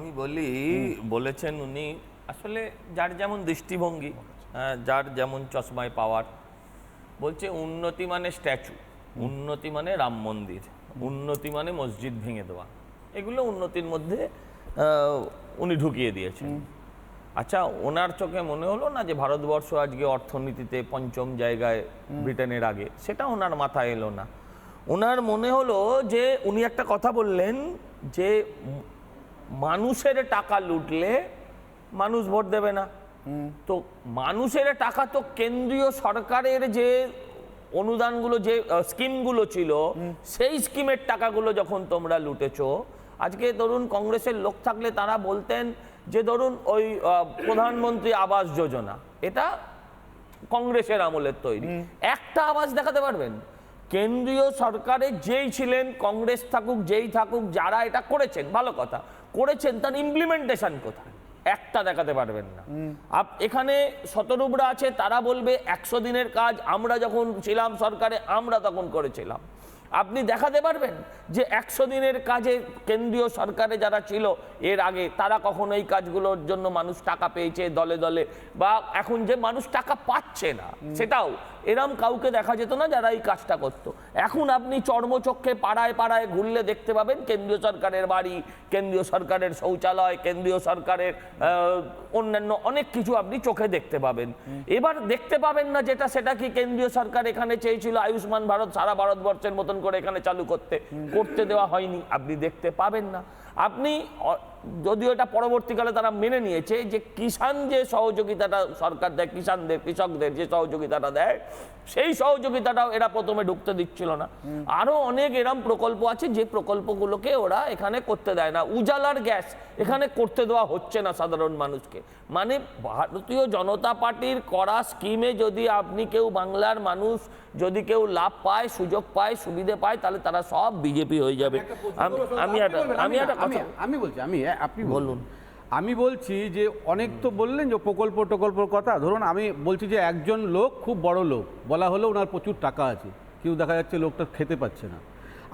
আমি বলি বলেছেন উনি আসলে যার যেমন দৃষ্টিভঙ্গি হ্যাঁ, যার যেমন চশমায় পাওয়ার বলছে উন্নতি মানে স্ট্যাচু উন্নতি মানে রাম মন্দির উন্নতি মানে মসজিদ ভেঙে দেওয়া। এগুলো উন্নতির মধ্যে উনি ঢুকিয়ে দিয়েছেন। আচ্ছা ওনার চোখে মনে হলো না যে ভারতবর্ষ আজকে অর্থনীতিতে পঞ্চম জায়গায় ব্রিটেনের আগে? সেটা ওনার মাথায় এলো না। ওনার মনে হলো যে উনি একটা কথা বললেন যে মানুষের টাকা লুটলে মানুষ ভোট দেবে না। তো মানুষের টাকা তো কেন্দ্রীয় সরকারের যে অনুদানগুলো যে স্কিমগুলো ছিল সেই স্কিমের টাকাগুলো যখন তোমরা লুটেছো আজকে ধরুন কংগ্রেসের লোক থাকলে তারা বলতেন যে ধরুন ওই প্রধানমন্ত্রী আবাস যোজনা এটা কংগ্রেসের আমলের তৈরি। একটা আবাস দেখাতে পারবেন? কেন্দ্রীয় সরকারে যেই ছিলেন কংগ্রেস থাকুক যেই থাকুক যারা এটা করেছেন ভালো কথা। করেছেন তার ইমপ্লিমেন্টেশন কোথায়? একটা দেখাতে পারবেন না। আপ এখানে শতরূপরা আছে তারা বলবে একশো দিনের কাজ আমরা যখন ছিলাম সরকারে আমরা তখন করেছিলাম। আপনি দেখাতে পারবেন যে একশো দিনের কাজে কেন্দ্রীয় সরকারে যারা ছিল এর আগে তারা কখনো এই কাজগুলোর জন্য মানুষ টাকা পেয়েছে দলে দলে? বা এখন যে মানুষ টাকা পাচ্ছে না সেটাও এরম কাউকে দেখা যেত না যারা এই কাজটা করত। এখন আপনি চর্মচক্ষে পাড়ায় পাড়ায় ঘুরলে দেখতে পাবেন কেন্দ্রীয় সরকারের বাড়ি কেন্দ্রীয় সরকারের শৌচালয় কেন্দ্রীয় সরকারের অন্যান্য অনেক কিছু আপনি চোখে দেখতে পাবেন। এবার দেখতে পাবেন না যেটা সেটা কি কেন্দ্রীয় সরকার এখানে চেয়েছিল আয়ুষ্মান ভারত সারা ভারতবর্ষের মতন করে এখানে চালু করতে করতে দেওয়া হয়নি। আপনি দেখতে পাবেন না। আপনি যদিও এটা পরবর্তীকালে তারা মেনে নিয়েছে যে কিষাণ যে সহযোগিতাটা সরকার দেয় কিষাণদের কৃষকদের যে সহযোগিতাটা দেয় সেই সহযোগিতাটাও এরা প্রথমে ঢুকতে দিচ্ছিল না। আরও অনেক এরম প্রকল্প আছে যে প্রকল্পগুলোকে ওরা এখানে করতে দেয় না। উজালার গ্যাস এখানে করতে দেওয়া হচ্ছে না সাধারণ মানুষকে। মানে ভারতীয় জনতা পার্টির করা স্কিমে যদি আপনি কেউ বাংলার মানুষ যদি কেউ লাভ পায় সুযোগ পায় সুবিধে পায় তাহলে তারা সব বিজেপি হয়ে যাবে। আমি আমি একটা আমি একটা আমি বলছি আমি আপনি বলুন। আমি বলছি যে অনেক তো বললেন যে প্রকল্প টকল্পর কথা। ধরুন আমি বলছি যে একজন লোক খুব বড় লোক বলা হলো ওনার প্রচুর টাকা আছে। কেউ দেখা যাচ্ছে লোকটা খেতে পাচ্ছে না।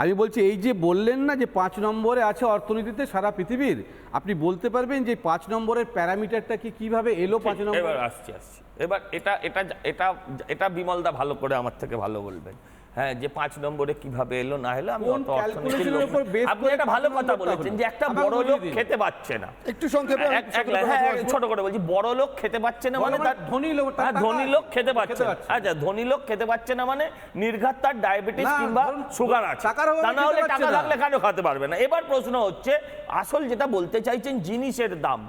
আমি বলছি এই যে বললেন না যে পাঁচ নম্বরে আছে অর্থনীতিতে সারা পৃথিবীর আপনি বলতে পারবেন যে পাঁচ নম্বরের প্যারামিটারটা কি কীভাবে এলো পাঁচ নম্বর? এবার আসছি আসছি। এবার এটা এটা এটা এটা বিমলদা ভালো করে আমার থেকে ভালো বলবেন। হ্যাঁ যে পাঁচ নম্বরে কীভাবে এলো না এলো আমি অত অর্থনীতির লোক আপনি একটা ভালো কথা বলেছেন যে একটা বড় লোক খেতে পাচ্ছে না। একটু সংক্ষেপে হ্যাঁ, হ্যাঁ, ছোট করে বলছি বড় লোক খেতে পাচ্ছে না মানে মানে তার ধনী লোক, তার হ্যাঁ, ধনী লোক খেতে পাচ্ছে। আচ্ছা ধনী লোক খেতে পাচ্ছে না মানে নির্ঘাত তার ডায়াবেটিস কিংবা সুগার আছে। তা না হলে টাকা। থাকলে কেন খেতে পারবে না? এবার প্রশ্ন হচ্ছে আসল যেটা বলতে চাইছেন জিনিসের দাম।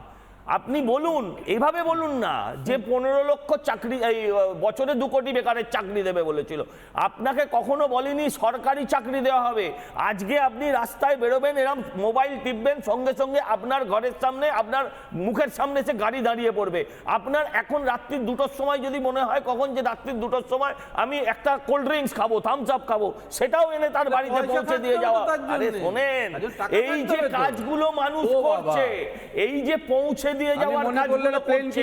আপনি বলুন এভাবে বলুন না যে পনেরো লক্ষ চাকরি এই বছরে দু কোটি বেকারের চাকরি দেবে বলেছিল। আপনাকে কখনো বলিনি সরকারি চাকরি দেওয়া হবে। আজকে আপনি রাস্তায় বেরোবেন এরম মোবাইল টিপবেন সঙ্গে সঙ্গে আপনার ঘরের সামনে আপনার মুখের সামনে সে গাড়ি দাঁড়িয়ে পড়বে। আপনার এখন রাত্রির দুটোর সময় যদি মনে হয় কখন যে রাত্রির দুটোর সময় আমি একটা কোল্ড ড্রিঙ্কস খাব থামস আপ খাব সেটাও এনে তার বাড়িতে পৌঁছে দিয়ে যাওয়া। আরে শোনেন এই যে কাজগুলো মানুষ করছে এই যে পৌঁছে দিয়ে যাওয়ার কাজগুলো করছে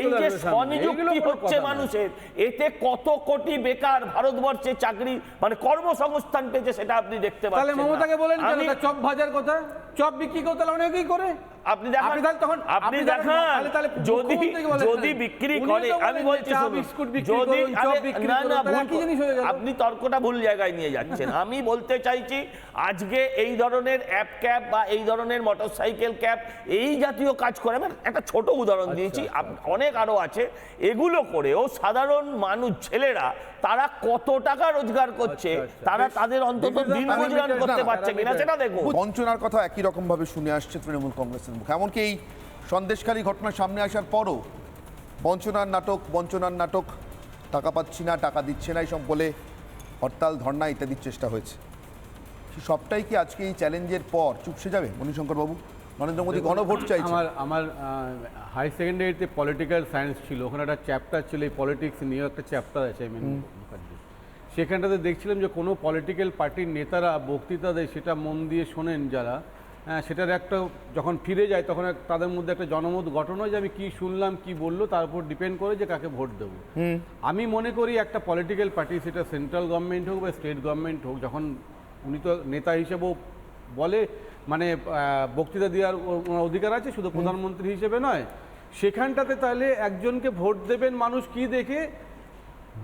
এই যে স্বনিযুক্তি হচ্ছে মানুষের এতে কত কোটি বেকার ভারতবর্ষে চাকরি মানে কর্মসংস্থান পেয়েছে সেটা আপনি দেখতে পাচ্ছেন। মমতাকে বলেন চক চপ ভাজার কথা? চপ বিক্রি করতে হলে অনেকেই করে। আপনি দেখান। আপনি তাহলে তখন আপনি দেখান তাহলে- তাহলে যদি যদি বিক্রি করে আমি বলছি বিস্কুট বিক্রি যদি করুন, চপ আরে, বিক্রি না না ভুল জিনিস হয়ে গেল। আপনি তর্কটা ভুল জায়গায় নিয়ে যাচ্ছেন। আমি বলতে চাইছি আজকে এই ধরনের অ্যাপ ক্যাব বা এই ধরনের মোটরসাইকেল ক্যাব এই জাতীয় কাজ করে আমি একটা ছোট উদাহরণ আচ্ছা, দিয়েছি অনেক আরও আছে। এগুলো করেও সাধারণ মানুষ ছেলেরা তারা কত টাকা রোজগার করছে? আচ্ছা, তারা তাদের অন্তত দিন গুজরান করতে পারছে কিনা সেটা দেখুন। বঞ্চনার কথা একই রকম ভাবে শুনে আসছে তৃণমূল কংগ্রেসের মুখে। এমনকি এই সন্দেশকারী ঘটনা সামনে আসার পরও বঞ্চনার নাটক বঞ্চনার নাটক টাকা পাচ্ছি না টাকা দিচ্ছে না এইসব বলে হরতাল ধর্ণা ইত্যাদির চেষ্টা হয়েছে। সবটাই কি আজকে এই চ্যালেঞ্জের পর চুপসে যাবে মণিশঙ্কর বাবু নরেন্দ্র মোদী গণভোট চাইছে। আমার আমার হাই সেকেন্ডারিতে পলিটিক্যাল সায়েন্স ছিল ওখানে একটা চ্যাপ্টার ছিল এই পলিটিক্স নিয়েও একটা চ্যাপ্টার আছে আমি মুখার্জি। সেখানটাতে দেখছিলাম যে কোনো পলিটিক্যাল পার্টির নেতারা বক্তৃতা দেয় সেটা মন দিয়ে শোনেন যারা সেটার একটা যখন ফিরে যায় তখন তাদের মধ্যে একটা জনমত গঠন হয় যে আমি কি শুনলাম কি বলল তার উপর ডিপেন্ড করে যে কাকে ভোট দেবো। আমি মনে করি একটা পলিটিক্যাল পার্টি সেটা সেন্ট্রাল গভর্নমেন্ট হোক বা স্টেট গভর্নমেন্ট হোক যখন উনি তো নেতা হিসেবেও বলে মানে বক্তৃতা দেওয়ার ওনার অধিকার আছে শুধু প্রধানমন্ত্রী হিসেবে নয়। সেখানটাতে তাহলে একজনকে ভোট দেবেন মানুষ কি দেখে?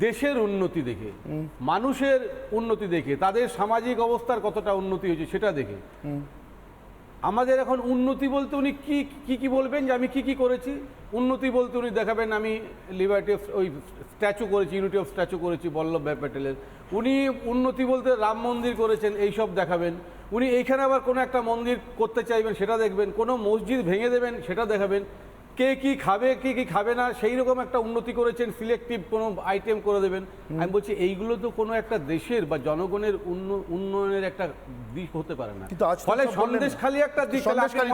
দেশের উন্নতি দেখে। মানুষের উন্নতি দেখে। তাদের সামাজিক অবস্থার কতটা উন্নতি হয়েছে সেটা দেখে। আমাদের এখন উন্নতি বলতে উনি কি কি কি বলবেন যে আমি কি কি করেছি? উন্নতি বলতে উনি দেখাবেন আমি লিবার্টি ওই স্ট্যাচু করেছি ইউনিটি অফ স্ট্যাচু করেছি বল্লভভাই প্যাটেলের। উনি উন্নতি বলতে রাম মন্দির করেছেন এই সব দেখাবেন। উনি এইখানে আবার কোনো একটা মন্দির করতে চাইবেন, সেটা দেখবেন। কোনো মসজিদ ভেঙে দেবেন, সেটা দেখাবেন। কে কি খাবে কে কি খাবে না সেই রকম একটা উন্নতি করেছেন সিলেক্টিভ কোনো আইটেম করে দেবেন। আমি বলছি এইগুলো তো কোনো একটা দেশের বা জনগণের উন্নয়নের একটা দিক হতে পারে না। ফলে সন্দেশ খালি একটা দিক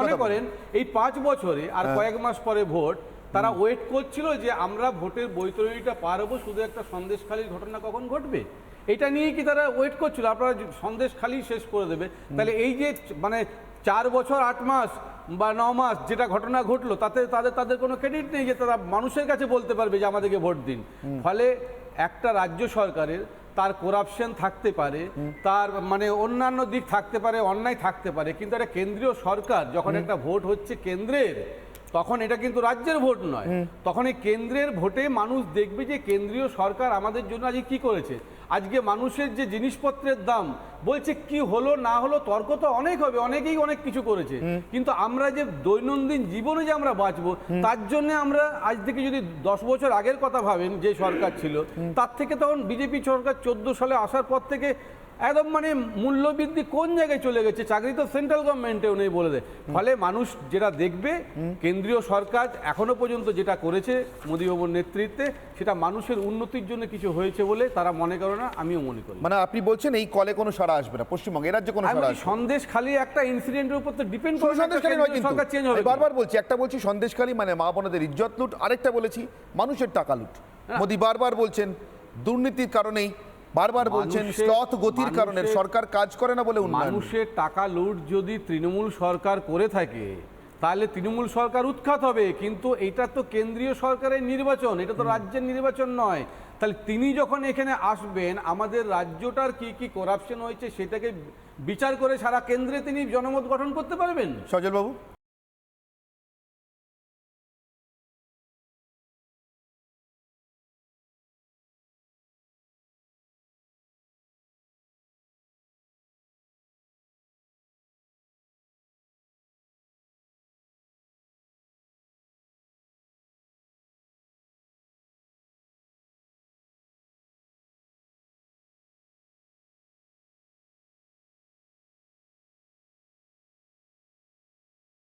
মনে করেন এই পাঁচ বছরে আর হ্যাঁ। কয়েক মাস পরে ভোট তারা ওয়েট করছিল যে আমরা ভোটের বৈতরণীটা পার হব শুধু একটা সন্দেশখালির ঘটনা কখন ঘটবে? এটা নিয়ে কি তারা ওয়েট করছিল? আপনারা যে সন্দেশ খালি শেষ করে দেবে। তাহলে এই যে মানে চার বছর আট মাস বা ন মাস যেটা ঘটনা ঘটলো তাতে তাদের তাদের কোনো ক্রেডিট নেই যে তারা মানুষের কাছে বলতে পারবে যে আমাদেরকে ভোট দিন। ফলে একটা রাজ্য সরকারের তার করাপশন থাকতে পারে তার মানে অন্যান্য দিক থাকতে পারে অন্যায় থাকতে পারে কিন্তু একটা কেন্দ্রীয় সরকার যখন একটা ভোট হচ্ছে কেন্দ্রের তখন এটা কিন্তু রাজ্যের ভোট নয়। তখন এই কেন্দ্রের ভোটে মানুষ দেখবে যে কেন্দ্রীয় সরকার আমাদের জন্য আজকে কি করেছে। আজকে মানুষের যে জিনিসপত্রের দাম বলছে কি হলো না হলো তর্ক তো অনেক হবে অনেকেই অনেক কিছু করেছে। কিন্তু আমরা যে দৈনন্দিন জীবনে যে আমরা বাঁচবো তার জন্য আমরা আজ থেকে যদি দশ বছর আগের কথা ভাবেন যে সরকার ছিল তার থেকে তখন বিজেপি সরকার চোদ্দ সালে আসার পর থেকে একদম মানে মূল্যবৃদ্ধি কোন জায়গায় চলে গেছে? চাকরি তো সেন্ট্রাল গভর্নমেন্টেও নেই বলে দেয় ফলে মানুষ যেটা দেখবে কেন্দ্রীয় সরকার এখনও পর্যন্ত যেটা করেছে মোদীবাবুর নেতৃত্বে সেটা মানুষের উন্নতির জন্য কিছু হয়েছে বলে তারা মনে করে না আমিও মনে করি। মানে আপনি বলছেন এই কলে কোনো সারা আসবে না পশ্চিমবঙ্গে রাজ্যে কোনো। সন্দেশ খালি একটা ইনসিডেন্টের উপর তো ডিপেন্ড করে সন্দেশখালী নয় কিন্তু। সরকার চেঞ্জ হবে বারবার বলছি একটা বলছি সন্দেশখালী মানে মা বোনদের ইজ্জত লুট আরেকটা বলেছি মানুষের টাকা লুট। মোদি বারবার বলছেন দুর্নীতির কারণেই বারবার বলছেন স্লথ গতির কারণে সরকার কাজ করে না বলে উন্নয়ন। মানুষের টাকা লুট যদি তৃণমূল সরকার করে থাকে তাহলে তৃণমূল সরকার উৎখাত হবে। কিন্তু এটা তো কেন্দ্রীয় সরকারের নির্বাচন এটা তো রাজ্যের নির্বাচন নয়। তাহলে তিনি যখন এখানে আসবেন আমাদের রাজ্যটার কি কি করাপশন হয়েছে সেটাকে বিচার করে সারা কেন্দ্রে তিনি জনমত গঠন করতে পারবেন? সজল বাবু